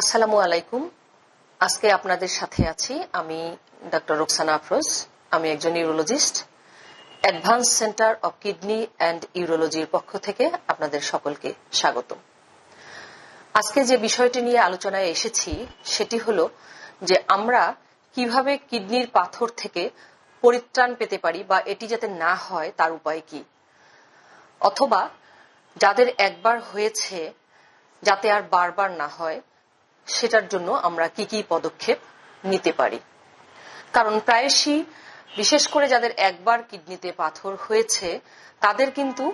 আসসালামু আলাইকুম। আজকে আপনাদের সাথে আছি আমি ডক্টর রোকসানা আফরোজ। আমি একজন urologist advance centre of kidney and ইউরোলজির পক্ষ থেকে আপনাদের সকলকে স্বাগত আজকে যে বিষয়টি নিয়ে আলোচনায় এসেছি, সেটি হল যে আমরা কীভাবে কিডনির পাথর থেকে পরিত্রাণ পেতে পারি বা এটি যাতে না হয় তার উপায় কি? অথবা যাদের একবার হয়েছে যাতে আর বারবার না হয়, সেটার জন্য আমরা কি কি পদক্ষেপ নিতে পারি? কারণ প্রায়শই, বিশেষ করে যাদের একবার কিডনিতে পাথর হয়েছে, তাদের কিন্তু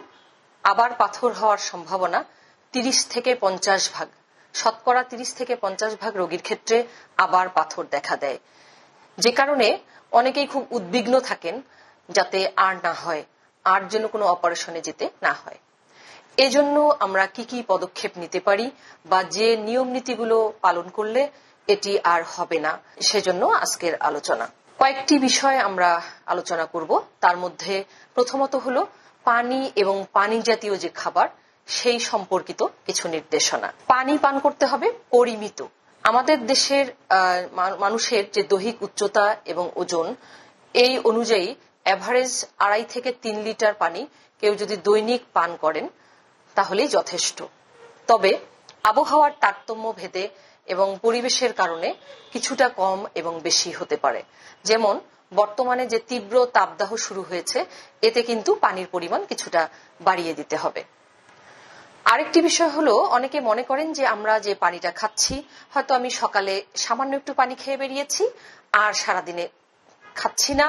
আবার পাথর হওয়ার সম্ভাবনা তিরিশ থেকে পঞ্চাশ ভাগ। শতকরা তিরিশ থেকে পঞ্চাশ ভাগ রোগীর ক্ষেত্রে আবার পাথর দেখা দেয়। যে কারণে অনেকেই খুব উদ্বিগ্ন থাকেন যাতে আর না হয়, আর যেন কোনো অপারেশনে যেতে না হয়। এজন্য আমরা কি কি পদক্ষেপ নিতে পারি বা যে নিয়ম নীতিগুলো পালন করলে এটি আর হবে না, সেজন্য আজকের আলোচনা। কয়েকটি বিষয় আমরা আলোচনা করব। তার মধ্যে প্রথমত হলো পানি এবং পানি জাতীয় যে খাবার সেই সম্পর্কিত কিছু নির্দেশনা। পানি পান করতে হবে পরিমিত। আমাদের দেশের মানুষের যে দৈহিক উচ্চতা এবং ওজন, এই অনুযায়ী অ্যাভারেজ আড়াই থেকে তিন লিটার পানি কেউ যদি দৈনিক পান করেন, তাহলেই যথেষ্ট। তবে আবহাওয়ার তারতম্য ভেদে এবং পরিবেশের কারণে কিছুটা কম এবং বেশি হতে পারে। যেমন, বর্তমানে যে তীব্র তাপদাহ শুরু হয়েছে, এতে কিন্তু পানির পরিমাণ কিছুটা বাড়িয়ে দিতে হবে। আরেকটি বিষয় হলো, অনেকে মনে করেন যে আমরা যে পানিটা খাচ্ছি, হয়তো আমি সকালে সামান্য একটু পানি খেয়ে বেরিয়েছি আর সারাদিনে খাচ্ছি না।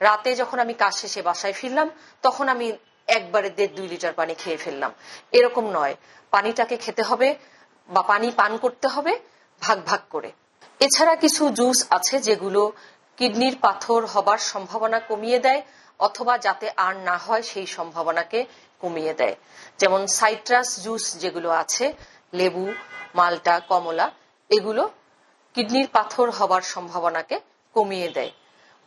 রাতে যখন আমি কাজ শেষে বাসায় ফিরলাম, তখন আমি একবারে দেড় দুই লিটার পানি খেয়ে ফেললাম। এরকম নয়। পানিটাকে খেতে হবে বা পানি পান করতে হবে ভাগ ভাগ করে। এছাড়া কিছু জুস আছে যেগুলো কিডনির পাথর হবার সম্ভাবনা কমিয়ে দেয়। অথবা যাতে আর না হয় সেই সম্ভাবনাকে কমিয়ে দেয়। যেমন সাইট্রাস জুস যেগুলো আছে, লেবু, মালটা, কমলা, এগুলো কিডনির পাথর হবার সম্ভাবনাকে কমিয়ে দেয়।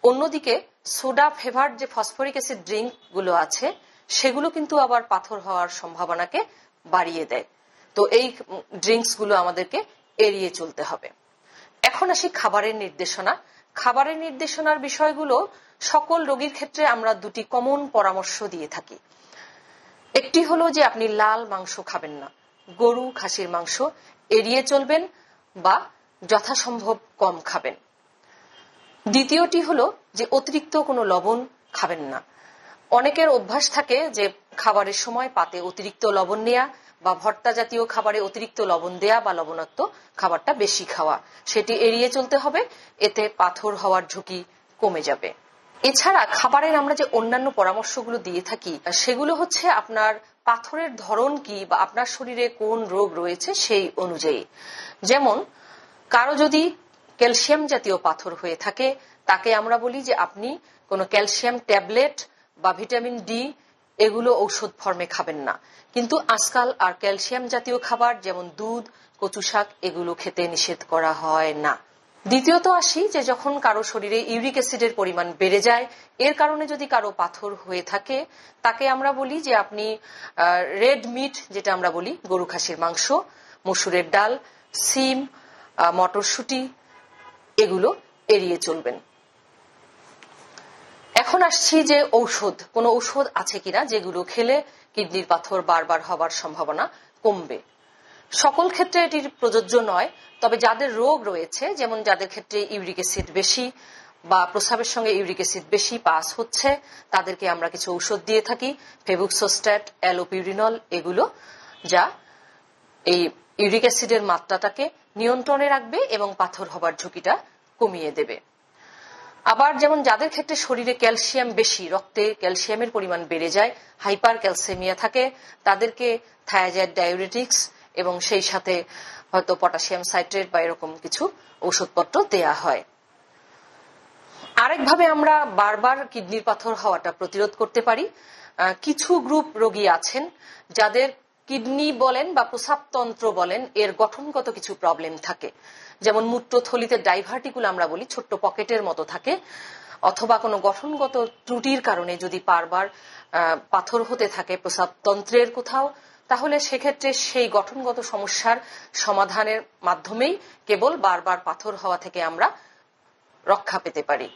অন্যদিকে সোডা ফেভার যে ফসফরিক অ্যাসিড ড্রিঙ্কগুলো আছে, সেগুলো কিন্তু আবার পাথর হওয়ার সম্ভাবনাকে বাড়িয়ে দেয়। তো এই ড্রিঙ্কসগুলো আমাদেরকে এড়িয়ে চলতে হবে। এখন আসি খাবারের নির্দেশনা। খাবারের নির্দেশনার বিষয়গুলো সকল রোগীর ক্ষেত্রে আমরা দুটি কমন পরামর্শ দিয়ে থাকি। একটি হলো যে আপনি লাল মাংস খাবেন না। গরু খাসির মাংস এড়িয়ে চলবেন বা যথাসম্ভব কম খাবেন। দ্বিতীয়টি হলো যে অতিরিক্ত কোনো লবণ খাবেন না। অনেকের অভ্যাস থাকে যে খাবারের সময় পাতে অতিরিক্ত লবণ নেয়া বা ভর্তা জাতীয় খাবারে অতিরিক্ত লবণ দেয়া বা লবণাক্ত খাবারটা বেশি খাওয়া। সেটি এড়িয়ে চলতে হবে, এতে পাথর হওয়ার ঝুঁকি কমে যাবে। এছাড়া খাবারের আমরা যে অন্যান্য পরামর্শগুলো দিয়ে থাকি সেগুলো হচ্ছে আপনার পাথরের ধরন কি বা আপনার শরীরে কোন রোগ রয়েছে সেই অনুযায়ী। যেমন, কারও যদি ক্যালসিয়াম জাতীয় পাথর হয়ে থাকে, তাকে আমরা বলি যে আপনি কোনো ক্যালসিয়াম ট্যাবলেট বা ভিটামিন ডি এগুলো ঔষধ ফর্মে খাবেন না। কিন্তু আজকাল আর ক্যালসিয়াম জাতীয় খাবার যেমন দুধ কচু শাক এগুলো খেতে নিষেধ করা হয় না। দ্বিতীয়ত আসি যে যখন কারও শরীরে ইউরিক অ্যাসিডের পরিমাণ বেড়ে যায়, এর কারণে যদি কারও পাথর হয়ে থাকে, তাকে আমরা বলি যে আপনি রেড মিট, যেটা আমরা বলি, গরু খাসির মাংস, মসুরের ডাল, সিম মটরশুটি, এগুলো এড়িয়ে চলবেন। এখন আসছি যে ঔষধ, কোন ঔষধ আছে কিনা যেগুলো খেলে কিডনির পাথর বারবার হবার সম্ভাবনা কমবে। সকল ক্ষেত্রে এটির প্রযোজ্য নয়, তবে যাদের রোগ রয়েছে, যেমন যাদের ক্ষেত্রে ইউরিক অ্যাসিড বেশি বা প্রস্রাবের সঙ্গে ইউরিক অ্যাসিড বেশি পাস হচ্ছে, তাদেরকে আমরা কিছু ঔষধ দিয়ে থাকি, ফেবুক্সোস্ট্যাট, অ্যালোপিউরিনল, এগুলো যা এই ইউরিক অ্যাসিডের মাত্রাটাকে নিয়ন্ত্রণে রাখবে এবং পাথর হবার ঝুঁকিটা কমিয়ে দেবে। আবার যেমন যাদের ক্ষেত্রে শরীরে ক্যালসিয়াম বেশি, রক্তে ক্যালসিয়ামের পরিমাণ বেড়ে যায় হাইপার ক্যালসেমিয়া থাকে, তাদেরকে থায়াজাইড ডায়োরেটিক্স এবং সেই সাথে হয়তো পটাশিয়াম সাইট্রেট বা এরকম কিছু ওষুধপত্র দেয়া হয়। আরেকভাবে আমরা বারবার কিডনির পাথর হওয়াটা প্রতিরোধ করতে পারি। কিছু গ্রুপ রোগী আছেন যাদের কিডনি বলেন বা প্রসাবতন্ত্র বলেন এর গঠনগত কিছু প্রবলেম থাকে। যেমন মূত্রথলিতে ডাইভার্টিকুল আমরা বলি, ছোট্ট পকেটের মতো থাকে, অথবা কোনো গঠনগত ত্রুটির কারণে যদি বারবার পাথর হতে থাকে প্রসাবতন্ত্রের কোথাও তাহলে সেক্ষেত্রে সেই গঠনগত সমস্যার সমাধানের মাধ্যমেই কেবল বারবার পাথর হওয়া থেকে আমরা রক্ষা পেতে পারি।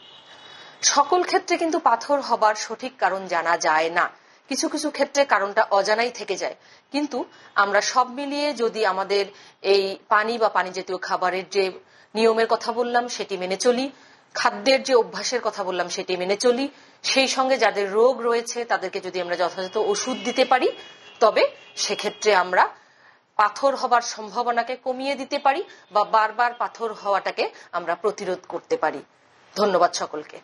সকল ক্ষেত্রে কিন্তু পাথর হবার সঠিক কারণ জানা যায় না। কিছু কিছু ক্ষেত্রে কারণটা অজানাই থেকে যায়। কিন্তু আমরা সব মিলিয়ে যদি আমাদের এই পানি বা পানি জাতীয় খাবারের যে নিয়মের কথা বললাম, সেটি মেনে চলি, খাদ্যের যে অভ্যাসের কথা বললাম, সেটি মেনে চলি, সেই সঙ্গে যাদের রোগ রয়েছে, তাদেরকে যদি আমরা যথাযথ ওষুধ দিতে পারি তবে সেক্ষেত্রে আমরা পাথর হবার সম্ভাবনাকে কমিয়ে দিতে পারি বা বারবার পাথর হওয়াটাকে আমরা প্রতিরোধ করতে পারি। ধন্যবাদ সকলকে।